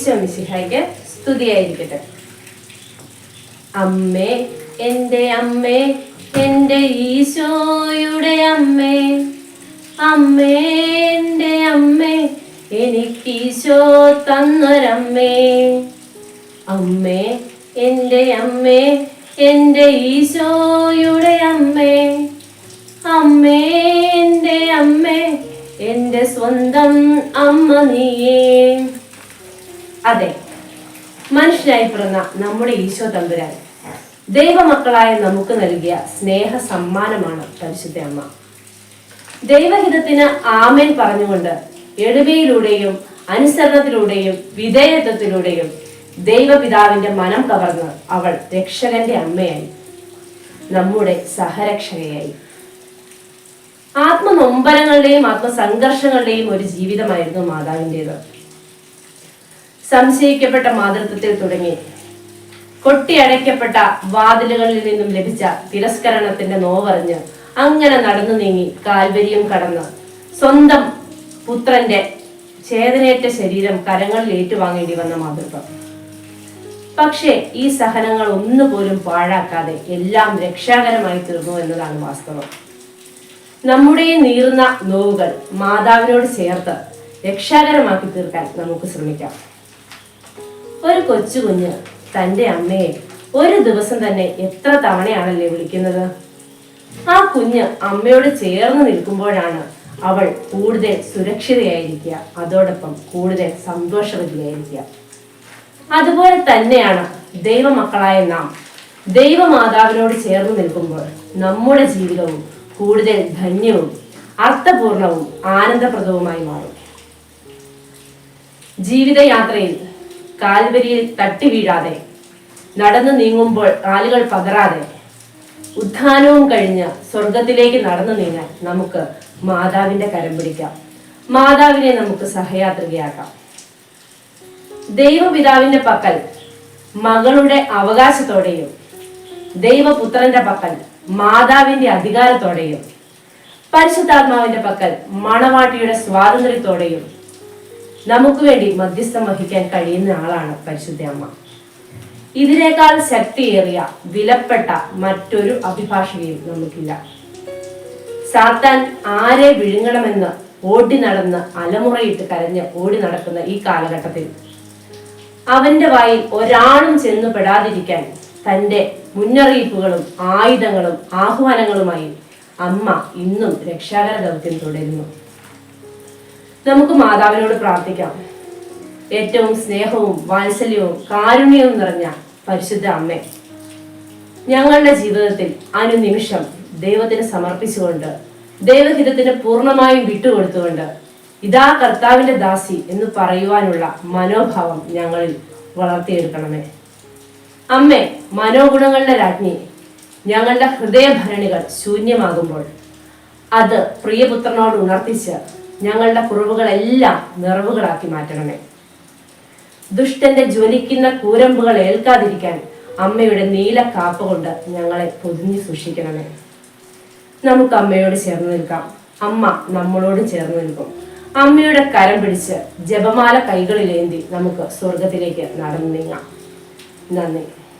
ഈശോ മിശിഹായ്ക്ക് സ്തുതിയായിരിക്കട്ടെ. അമ്മേ എന്റെ അമ്മേ എന്റെ ഈശോയുടെ അമ്മേ അമ്മേ എന്റെ അമ്മേ എനിക്ക് ഈശോ തന്നൊരമ്മേ. അമ്മേ എന്റെ അമ്മേ എന്റെ ഈശോയുടെ അമ്മേ. അമ്മേ എന്റെ അമ്മേ എന്റെ സ്വന്തം അമ്മ നീയേ. അതെ. മനുഷ്യനായി പിറന്ന നമ്മുടെ ഈശോ തമ്പുരാൻ. ദൈവമക്കളായ നമുക്ക് നൽകിയ സ്നേഹ സമ്മാനമാണ് പരിശുദ്ധ അമ്മ. ദൈവഹിതത്തിന് ആമേൻ പറഞ്ഞുകൊണ്ട് എളിമയിലൂടെയും അനുസരണത്തിലൂടെയും വിധേയത്വത്തിലൂടെയും ദൈവപിതാവിന്റെ മനം കവർന്ന് അവൾ രക്ഷകന്റെ അമ്മയായി. നമ്മുടെ സഹരക്ഷകയായി. ആത്മനൊമ്പരങ്ങളുടെയും ആത്മസംഘർഷങ്ങളുടെയും ഒരു ജീവിതമായിരുന്നു മാതാവിന്റെത്. സംശയിക്കപ്പെട്ട മാതൃത്വത്തിൽ തുടങ്ങി. കൊട്ടിയടയ്ക്കപ്പെട്ട വാതിലുകളിൽ നിന്നും ലഭിച്ച തിരസ്കരണത്തിന്റെ നോവറിഞ്ഞ് അങ്ങനെ നടന്നു നീങ്ങി കാൽവരിയും കടന്ന്. സ്വന്തം പുത്രന്റെ ഛേദനേറ്റ ശരീരം കരങ്ങളിൽ ഏറ്റുവാങ്ങേണ്ടി വന്ന മാതൃത്വം. പക്ഷേ ഈ സഹനങ്ങൾ ഒന്നുപോലും പാഴാക്കാതെ എല്ലാം രക്ഷാകരമായി തീർന്നു എന്നതാണ് വാസ്തവം. നമ്മുടെ നീറുന്ന നോവുകൾ മാതാവിനോട് ചേർത്ത് രക്ഷാകരമാക്കി തീർക്കാൻ നമുക്ക് ശ്രമിക്കാം. ഒരു കൊച്ചു കുഞ്ഞ് തന്റെ അമ്മയെ ഒരു ദിവസം തന്നെ എത്ര തവണയാണല്ലേ വിളിക്കുന്നത്? ആ കുഞ്ഞ് അമ്മയോട് ചേർന്ന് നിൽക്കുമ്പോഴാണ് അവൾ കൂടുതൽ സുരക്ഷിതയായിരിക്കുക. അതോടൊപ്പം കൂടുതൽ സന്തോഷവതിയായിരിക്കുക. അതുപോലെ തന്നെയാണ് ദൈവമക്കളായ നാം. ദൈവമാതാവിനോട് ചേർന്ന് നിൽക്കുമ്പോൾ നമ്മുടെ ജീവിതവും കൂടുതൽ ധന്യവും അർത്ഥപൂർണവും ആനന്ദപ്രദവുമായി മാറും. ജീവിതയാത്രയിൽ കാൽവരിയിൽ തട്ടി വീഴാതെ നടന്നു നീങ്ങുമ്പോൾ കാലുകൾ പകരാതെ ഉദ്ധാനവും കഴിഞ്ഞ് സ്വർഗത്തിലേക്ക് നടന്നു നീങ്ങാൻ നമുക്ക് മാതാവിന്റെ കരം പിടിക്കാം. മാതാവിനെ നമുക്ക് സഹയാത്രികയാക്കാം. ദൈവപിതാവിന്റെ പക്കൽ മകളുടെ അവകാശത്തോടെയും ദൈവപുത്രന്റെ പക്കൽ മാതാവിന്റെ അധികാരത്തോടെയും പരിശുദ്ധാത്മാവിന്റെ പക്കൽ മണവാട്ടിയുടെ സ്വാതന്ത്ര്യത്തോടെയും നമുക്ക് വേണ്ടി മധ്യസ്ഥം വഹിക്കാൻ കഴിയുന്ന ആളാണ് പരിശുദ്ധ അമ്മ. ഇതിനേക്കാൾ ശക്തിയേറിയ വിലപ്പെട്ട മറ്റൊരു അഭിഭാഷകയും നമുക്കില്ല. സാത്താൻ ആരെ വിഴുങ്ങണമെന്ന് ഓടി നടന്ന് അലമുറയിട്ട് കരഞ്ഞ് ഓടി നടക്കുന്ന ഈ കാലഘട്ടത്തിൽ അവന്റെ വായിൽ ഒരാളും ചെന്നു പെടാതിരിക്കാൻ തന്റെ മുന്നറിയിപ്പുകളും ആയുധങ്ങളും ആഹ്വാനങ്ങളുമായി അമ്മ ഇന്നും രക്ഷാകര ദൗത്യം തുടരുന്നു. നമുക്ക് മാതാവിനോട് പ്രാർത്ഥിക്കാം. ഏറ്റവും സ്നേഹവും വാത്സല്യവും കാരുണ്യവും നിറഞ്ഞ പരിശുദ്ധ അമ്മ ഞങ്ങളുടെ ജീവിതത്തിൽ അനുനിമിഷം ദൈവത്തിന് സമർപ്പിച്ചുകൊണ്ട് ദൈവഹിതത്തിന് പൂർണമായും വിട്ടുകൊടുത്തുകൊണ്ട് ഇതാ കർത്താവിന്റെ ദാസി എന്ന് പറയുവാനുള്ള മനോഭാവം ഞങ്ങളിൽ വളർത്തിയെടുക്കണമേ. അമ്മേ മനോഗുണങ്ങളുടെ രാജ്ഞി ഞങ്ങളുടെ ഹൃദയഭരണികൾ ശൂന്യമാകുമ്പോൾ അത് പ്രിയപുത്രനോട് ഉണർത്തിച്ച് ഞങ്ങളുടെ കുറവുകളെല്ലാം നിറവുകളാക്കി മാറ്റണമേ. ദുഷ്ടന്റെ ജ്വലിക്കുന്ന കൂരമ്പുകൾ ഏൽക്കാതിരിക്കാൻ അമ്മയുടെ നീല കാപ്പ കൊണ്ട് ഞങ്ങളെ പൊതിഞ്ഞു സൂക്ഷിക്കണമേ. നമുക്ക് അമ്മയോട് ചേർന്ന് നിൽക്കാം. അമ്മ നമ്മളോട് ചേർന്ന് നിൽക്കും. അമ്മയുടെ കരം പിടിച്ച് ജപമാല കൈകളിലേന്തി നമുക്ക് സ്വർഗത്തിലേക്ക് നടന്നു നീങ്ങാം നന്ദി.